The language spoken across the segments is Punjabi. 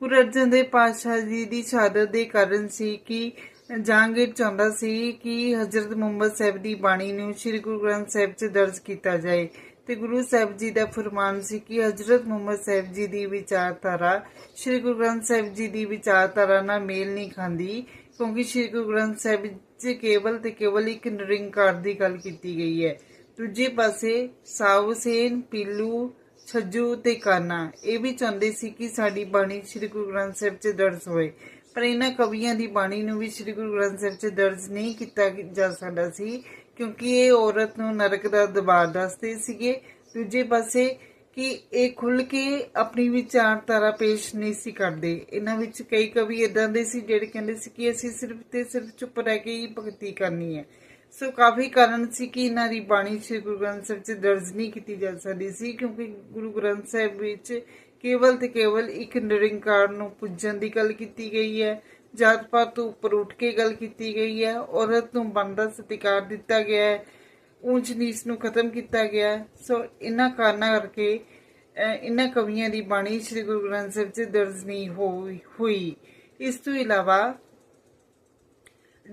ਗੁਰੂ ਅਰਜਨ ਦੇਵ ਪਾਤਸ਼ਾਹ ਜੀ ਦੀ ਸ਼ਹਾਦਤ ਦੇ ਕਾਰਨ ਸੀ ਕਿ ਜਹਾਂਗੀਰ ਚਾਹੁੰਦਾ ਸੀ ਕਿ ਹਜ਼ਰਤ ਮੁਹੰਮਦ ਸਾਹਿਬ ਦੀ ਬਾਣੀ ਨੂੰ ਸ੍ਰੀ ਗੁਰੂ ਗ੍ਰੰਥ ਸਾਹਿਬ 'ਚ ਦਰਜ ਕੀਤਾ ਜਾਏ। ਤੇ ਗੁਰੂ ਸਾਹਿਬ ਜੀ ਦਾ ਫਰਮਾਨ ਸੀ ਕਿ ਹਜ਼ਰਤ ਮੁਹੰਮਦ ਸਾਹਿਬ ਜੀ ਦੀ ਵਿਚਾਰਧਾਰਾ, ਸ੍ਰੀ ਗੁਰੂ ਗ੍ਰੰਥ ਸਾਹਿਬ ਜੀ ਦੀ ਵਿਚਾਰਧਾਰਾ ਨਾਲ ਮੇਲ ਨਹੀਂ ਖਾਂਦੀ, ਕਿਉਂਕਿ ਸ੍ਰੀ ਗੁਰੂ ਗ੍ਰੰਥ ਸਾਹਿਬ 'ਚ ਕੇਵਲ ਤੇ ਕੇਵਲ ਇੱਕ ਨਿਰੰਕਾਰ ਦੀ ਗੱਲ ਕੀਤੀ ਗਈ ਹੈ। ਦੂਜੇ ਪਾਸੇ ਸਾਵ ਸੇਨ, ਪੀਲੂ ਛੱਜੂ ਤੇ ਕਾਨਾ। ਇਹ ਵੀ ਚਾਹੁੰਦੇ ਸੀ ਕਿ ਸਾਡੀ ਬਾਣੀ ਸ੍ਰੀ ਗੁਰੂ ਗ੍ਰੰਥ ਸਾਹਿਬ 'ਚ ਦਰਜ ਹੋਏ। ਪਰ ਇਹਨਾਂ ਕਵੀਆਂ ਦੀ ਬਾਣੀ ਨੂੰ ਵੀ ਸ੍ਰੀ ਗੁਰੂ ਗ੍ਰੰਥ ਸਾਹਿਬ 'ਚ ਦਰਜ ਨਹੀਂ ਕੀਤਾ ਜਾ ਸਕਦਾ ਸੀ, ਕਿਉਂਕਿ ਇਹ ਔਰਤ ਨੂੰ ਨਰਕ ਦਾ ਦਬਾਅ ਦੱਸਦੇ ਸੀਗੇ। ਦੂਜੇ ਪਾਸੇ ਕਿ ਇਹ ਖੁੱਲ ਕੇ ਆਪਣੀ ਵਿਚਾਰਧਾਰਾ ਪੇਸ਼ ਨਹੀਂ ਸੀ ਕਰਦੇ। ਇਹਨਾਂ ਵਿੱਚ ਕਈ ਕਵੀ ਇਦਾਂ ਦੇ ਸੀ ਜਿਹੜੇ ਕਹਿੰਦੇ ਸੀ ਕਿ ਅਸੀਂ ਸਿਰਫ ਤੇ ਸਿਰਫ ਚੁੱਪ ਰਹਿ ਕੇ ਹੀ ਭਗਤੀ ਕਰਨੀ ਹੈ। ਸੋ ਕਾਫੀ ਕਾਰਨ ਸੀ ਕਿ ਇਹਨਾਂ ਦੀ ਬਾਣੀ ਸ੍ਰੀ ਗੁਰੂ ਗ੍ਰੰਥ ਸਾਹਿਬ 'ਚ ਦਰਜ ਨਹੀਂ ਕੀਤੀ ਜਾ ਸਕਦੀ ਸੀ, ਕਿਉਂਕਿ ਗੁਰੂ ਗ੍ਰੰਥ ਸਾਹਿਬ ਵਿੱਚ ਕੇਵਲ ਤੇ ਕੇਵਲ ਇੱਕ ਨਿਰੰਕਾਰ ਨੂੰ ਪੁੱਜਣ ਦੀ ਗੱਲ ਕੀਤੀ ਗਈ ਹੈ, ਜਾਤ ਪਾਤ ਤੋਂ ਉੱਪਰ ਉੱਠ ਕੇ ਗੱਲ ਕੀਤੀ ਗਈ ਹੈ, ਔਰਤ ਨੂੰ ਬਣਦਾ ਸਤਿਕਾਰ ਦਿੱਤਾ ਗਿਆ ਹੈ, ਊਂਚ ਨੀਚ ਨੂੰ ਖਤਮ ਕੀਤਾ ਗਿਆ ਸੋ ਇਹਨਾਂ ਕਾਰਨਾਂ ਕਰਕੇ ਇਹਨਾਂ ਕਵੀਆਂ ਦੀ ਬਾਣੀ ਸ੍ਰੀ ਗੁਰੂ ਗ੍ਰੰਥ ਸਾਹਿਬ 'ਚ ਦਰਜ ਨਹੀਂ ਹੋਈ। ਇਸ ਤੋਂ ਇਲਾਵਾ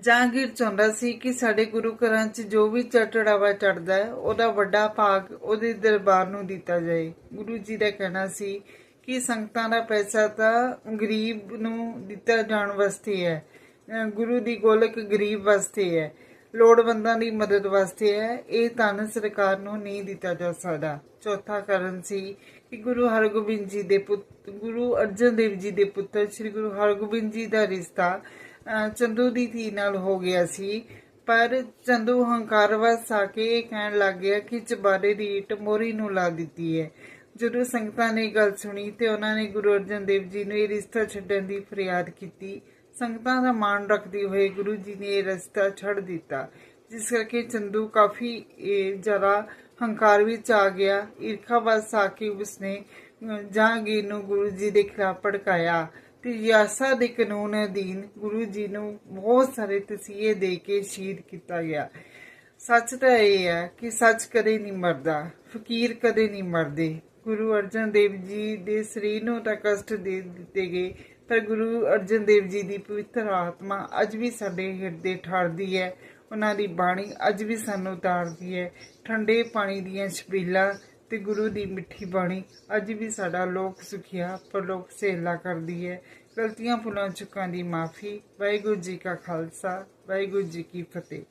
ਜਹਾਂਗੀਰ ਚਾਹੁੰਦਾ ਸੀ ਕਿ ਸਾਡੇ ਗੁਰੂ ਘਰਾਂ 'ਚ ਜੋ ਵੀ ਚੜ੍ਹੜਾਵਾ ਚੜਦਾ ਹੈ, ਉਹਦਾ ਵੱਡਾ ਭਾਗ ਉਹਦੇ ਦਰਬਾਰ ਨੂੰ ਦਿੱਤਾ ਜਾਏ। ਗੁਰੂ ਜੀ ਦਾ ਕਹਿਣਾ ਸੀ ਕਿ ਸੰਗਤਾਂ ਦਾ ਪੈਸਾ ਤਾਂ ਗਰੀਬ ਨੂੰ ਦਿੱਤਾ ਜਾਣ ਵਾਸਤੇ ਹੈ। ਗੁਰੂ ਦੀ ਗੋਲਕ ਗਰੀਬ ਵਾਸਤੇ ਹੈ। ਲੋੜਵੰਦਾਂ ਦੀ ਮਦਦ ਵਾਸਤੇ ਹੈ। ਇਹ ਧਨ ਸਰਕਾਰ ਨੂੰ ਨਹੀਂ ਦਿੱਤਾ ਜਾ ਸਕਦਾ। ਚੌਥਾ ਕਾਰਨ ਸੀ ਕਿ ਗੁਰੂ ਹਰਗੋਬਿੰਦ ਜੀ ਦੇ ਪੁੱਤ ਗੁਰੂ ਅਰਜਨ ਦੇਵ ਜੀ ਦੇ ਪੁੱਤਰ, ਸ੍ਰੀ ਗੁਰੂ ਹਰਗੋਬਿੰਦ ਜੀ ਦਾ ਰਿਸ਼ਤਾ ਚੰਦੂ ਦੀ ਧੀ ਨਾਲ ਹੋ ਗਿਆ ਸੀ, ਪਰ ਚੰਦੂ ਹੰਕਾਰਵਸ ਆ ਕੇ ਇਹ ਕਹਿਣ ਲੱਗ ਗਿਆ ਕਿ ਚਬਾਰੇ ਦੀ ਇੱਟ ਮੋਰੀ ਨੂੰ ਲਾ ਦਿੱਤੀ ਹੈ। ਜਦੋਂ ਸੰਗਤਾਂ ਨੇ ਗੱਲ ਸੁਣੀ ਤੇ ਉਹਨਾਂ ਨੇ ਗੁਰੂ ਅਰਜਨ ਦੇਵ ਜੀ ਨੂੰ ਇਹ ਰਿਸ਼ਤਾ ਛੱਡਣ ਦੀ ਫਰਿਆਦ ਕੀਤੀ। ਸੰਗਤਾਂ ਦਾ ਮਾਣ ਰੱਖਦੇ ਹੋਏ ਗੁਰੂ ਜੀ ਨੇ ਇਹ ਰਸਤਾ ਛੱਡ ਦਿੱਤਾ, ਜਿਸ ਕਰਕੇ ਚੰਦੂ ਕਾਫੀ, ਇਹ ਜ਼ਿਆਦਾ ਹੰਕਾਰ ਵਿੱਚ ਆ ਗਿਆ। ਈਰਖਾ ਈਰਖਾਵਸ ਆ ਕੇ ਉਸਨੇ ਜਹਾਂਗੀਰ ਨੂੰ ਗੁਰੂ ਜੀ ਦੇ ਖਿਲਾਫ ਭੜਕਾਇਆ। ਯਾਸਾ ਦੇ ਕਾਨੂੰਨ ਅਧੀਨ ਗੁਰੂ ਜੀ ਨੂੰ ਬਹੁਤ ਸਾਰੇ ਤਸੀਹੇ ਦੇ ਕੇ ਸ਼ਹੀਦ ਕੀਤਾ ਗਿਆ। ਸੱਚ ਤਾਂ ਇਹ ਹੈ ਕਿ ਸੱਚ ਕਦੇ ਨਹੀਂ ਮਰਦਾ, ਫਕੀਰ ਕਦੇ ਨਹੀਂ ਮਰਦੇ। ਗੁਰੂ ਅਰਜਨ ਦੇਵ ਜੀ ਦੇ ਸਰੀਰ ਨੂੰ ਤਾਂ ਕਸ਼ਟ ਦੇ ਦਿੱਤੇ ਗਏ, ਪਰ ਗੁਰੂ ਅਰਜਨ ਦੇਵ ਜੀ ਦੀ ਪਵਿੱਤਰ ਆਤਮਾ ਅੱਜ ਵੀ ਸਾਡੇ ਹਿਰਦੇ ਠਾਰਦੀ ਹੈ। ਉਹਨਾਂ ਦੀ ਬਾਣੀ ਅੱਜ ਵੀ ਸਾਨੂੰ ਉਤਾਰਦੀ ਹੈ। ਠੰਡੇ ਪਾਣੀ ਦੀਆਂ ਛਬੀਲਾਂ ਤੇ ਗੁਰੂ ਦੀ ਮਿੱਠੀ ਬਾਣੀ। ਅੱਜ ਵੀ ਸਾਡਾ ਲੋਕ ਸੁਖਿਆ, ਪਰਲੋਕ ਸੇਲਾ ਕਰਦੀ ਹੈ। ਗਲਤੀਆਂ, ਭੁੱਲਾਂ, ਚੁੱਕਾਂ ਦੀ ਮਾਫੀ। ਵਾਹਿਗੁਰੂ ਜੀ ਕਾ ਖਾਲਸਾ, ਵਾਹਿਗੁਰੂ ਜੀ ਕੀ ਫਤਿਹ।